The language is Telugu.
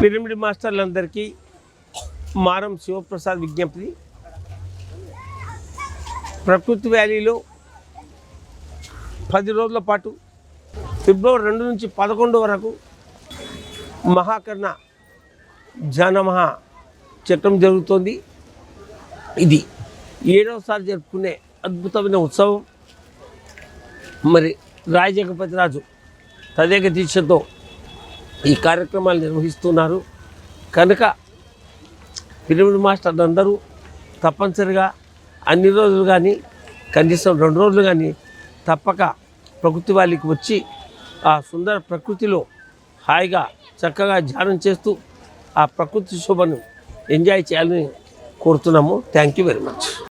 పిరమిడ్ మాస్టర్లందరికీ మారం శివప్రసాద్ విజ్ఞప్తి. ప్రకృతి వ్యాలీలో పది రోజుల పాటు ఫిబ్రవరి రెండు నుంచి పదకొండు వరకు మహాకర్ణ జనమహా చక్రం జరుగుతోంది. ఇది ఏడవసారి జరుపుకునే అద్భుతమైన ఉత్సవం. మరి రాయ రాజు తదేక దీక్షతో ఈ కార్యక్రమాలు నిర్వహిస్తున్నారు. కనుక పిరమిడ్ మాస్టర్లు అందరూ తప్పనిసరిగా అన్ని రోజులు కానీ కనీసం రెండు రోజులు కానీ తప్పక ప్రకృతి వాళ్ళకి వచ్చి ఆ సుందర ప్రకృతిలో హాయిగా చక్కగా ధ్యానం చేస్తూ ఆ ప్రకృతి శోభను ఎంజాయ్ చేయాలని కోరుతున్నాము. Thank you very much.